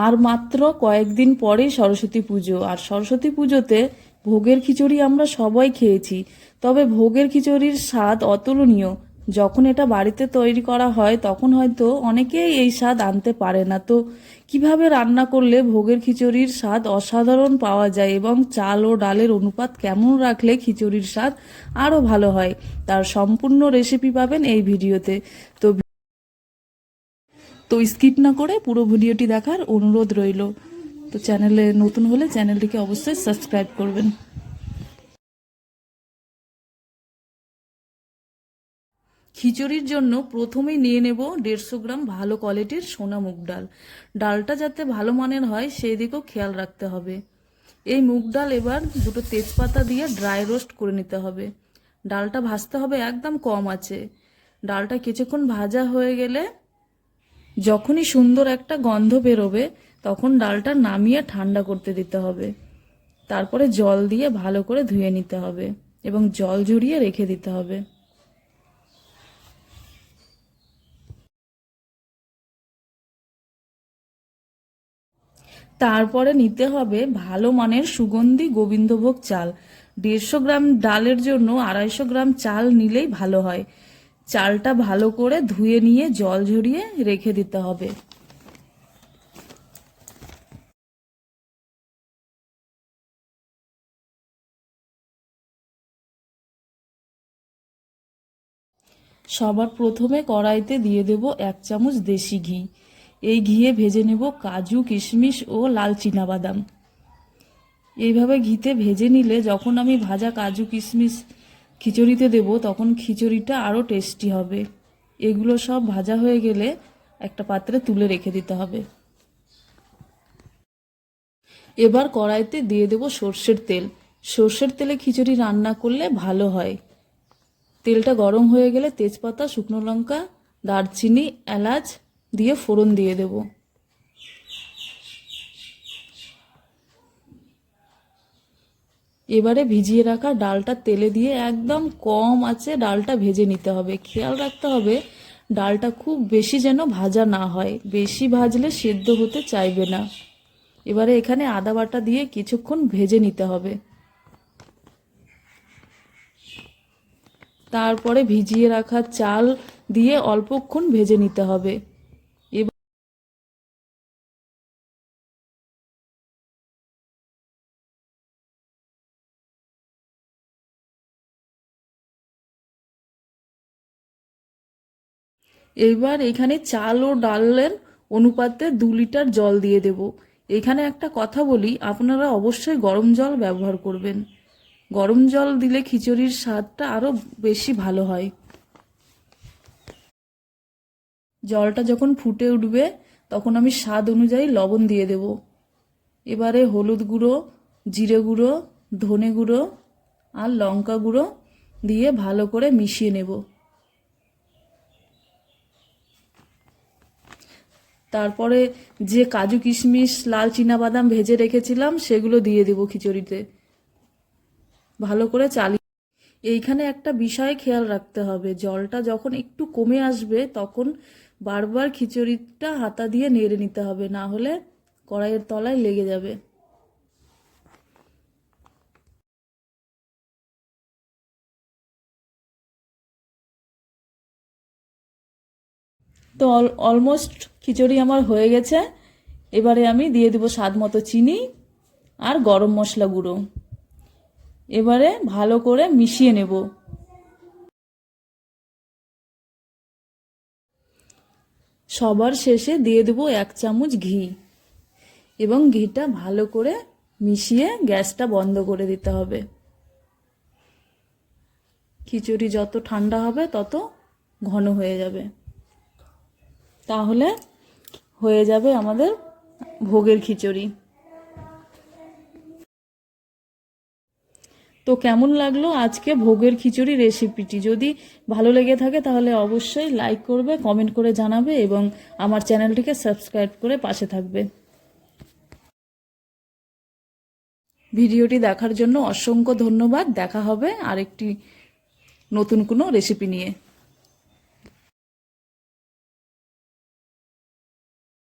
আর মাত্র কয়েকদিন পরেই সরস্বতী পুজো। আর সরস্বতী পুজোতে ভোগের খিচুড়ি আমরা সবাই খেয়েছি। তবে ভোগের খিচুড়ির স্বাদ অতুলনীয়। যখন এটা বাড়িতে তৈরি করা হয়, তখন হয়তো অনেকেই এই স্বাদ আনতে পারে না। তো কীভাবে রান্না করলে ভোগের খিচুড়ির স্বাদ অসাধারণ পাওয়া যায় এবং চাল ও ডালের অনুপাত কেমন রাখলে খিচুড়ির স্বাদ আরও ভালো হয়, তার সম্পূর্ণ রেসিপি পাবেন এই ভিডিওতে। তো তো স্কিপ না করে পুরো ভিডিওটি দেখার অনুরোধ রইল। তো চ্যানেলে নতুন হলে চ্যানেলটিকে অবশ্যই সাবস্ক্রাইব করবেন। খিচুড়ির জন্য প্রথমেই নিয়ে নেব দেড়শো গ্রাম ভালো কোয়ালিটির সোনা মুগ ডাল। ডালটা যাতে ভালো মানের হয়, সেই দিকেও খেয়াল রাখতে হবে। এই মুগ ডাল এবার দুটো তেজপাতা দিয়ে ড্রাই রোস্ট করে নিতে হবে। ডালটা ভাজতে হবে একদম কম আছে। ডালটা কিছুক্ষণ ভাজা হয়ে গেলে যখনই সুন্দর একটা গন্ধ বেরোবে, তখন ডালটা নামিয়ে ঠান্ডা করতে দিতে হবে। তারপরে জল দিয়ে ভালো করে ধুয়ে নিতে হবে এবং জল ঝরিয়ে রেখে দিতে হবে। তারপরে নিতে হবে ভালো মানের সুগন্ধি গোবিন্দভোগ চাল। দেড়শো গ্রাম ডালের জন্য আড়াইশো গ্রাম চাল নিলেই ভালো হয়। চালটা ভালো করে ধুয়ে নিয়ে জল ঝরিয়ে রেখে দিতে হবে। সবার প্রথমে কড়াইতে দিয়ে দেব এক চামচ দেশি ঘি। এই ঘিয়ে ভেজে নেব কাজু, কিশমিশ ও লাল বাদাম এইভাবে ঘিতে ভেজে নিলে যখন আমি ভাজা কাজু, কিশমিশ খিচুড়িতে দেব, তখন খিচুড়িটা আরও টেস্টি হবে। এগুলো সব ভাজা হয়ে গেলে একটা পাত্রে তুলে রেখে দিতে হবে। এবার কড়াইতে দিয়ে দেব সর্ষের তেল। সর্ষের তেলে খিচুড়ি রান্না করলে ভালো হয়। তেলটা গরম হয়ে গেলে তেজপাতা, শুকনো লঙ্কা, দারচিনি, এলাচ দিয়ে ফোড়ন দিয়ে দেব। এবারে ভিজিয়ে রাখা ডালটা তেলে দিয়ে একদম কম আছে, ডালটা ভেজে নিতে হবে। খেয়াল রাখতে হবে, ডালটা খুব বেশি যেন ভাজা না হয়। বেশি ভাজলে সেদ্ধ হতে চাইবে না। এবারে এখানে আদা বাটা দিয়ে কিছুক্ষণ ভেজে নিতে হবে। তারপরে ভিজিয়ে রাখা চাল দিয়ে অল্পক্ষণ ভেজে নিতে হবে। এইবার এখানে চাল ও ডালের অনুপাতে দু লিটার জল দিয়ে দেব। এখানে একটা কথা বলি, আপনারা অবশ্যই গরম জল ব্যবহার করবেন। গরম জল দিলে খিচুড়ির স্বাদটা আরও বেশি ভালো হয়। জলটা যখন ফুটে উঠবে, তখন আমি স্বাদ অনুযায়ী লবণ দিয়ে দেব। এবারে হলুদ গুঁড়ো, জিরে গুঁড়ো, ধনে গুঁড়ো আর লঙ্কা গুঁড়ো দিয়ে ভালো করে মিশিয়ে নেব। তারপরে যে কাজু কিশমিশ, লাল বাদাম ভেজে রেখেছিলাম, সেগুলো দিয়ে দেব খিচুড়িতে। ভালো করে চালিয়ে এইখানে একটা বিষয় খেয়াল রাখতে হবে। জলটা যখন একটু কমে আসবে, তখন বারবার খিচুড়িটা হাতা দিয়ে নেড়ে নিতে হবে, না হলে কড়াইয়ের তলায় লেগে যাবে। তো অলমোস্ট খিচুড়ি আমার হয়ে গেছে। এবারে আমি দিয়ে দেবো স্বাদ মতো চিনি আর গরম মশলা গুঁড়ো। এবারে ভালো করে মিশিয়ে নেব। সবার শেষে দিয়ে দেবো এক চামচ ঘি এবং ঘিটা ভালো করে মিশিয়ে গ্যাসটা বন্ধ করে দিতে হবে। খিচুড়ি যত ঠান্ডা হবে তত ঘন হয়ে যাবে। তাহলে হয়ে যাবে আমাদের ভোগের খিচুড়ি। তো কেমন লাগল আজকে ভোগের খিচুড়ি রেসিপিটি যদি ভালো লেগে থাকে তাহলে অবশ্যই লাইক করবে কমেন্ট করে জানাবে এবং আমার চ্যানেলটিকে সাবস্ক্রাইব করে পাশে থাকবে। ভিডিওটি দেখার জন্য অসংখ্য ধন্যবাদ। দেখা হবে আরেকটি নতুন কোনো রেসিপি নিয়ে।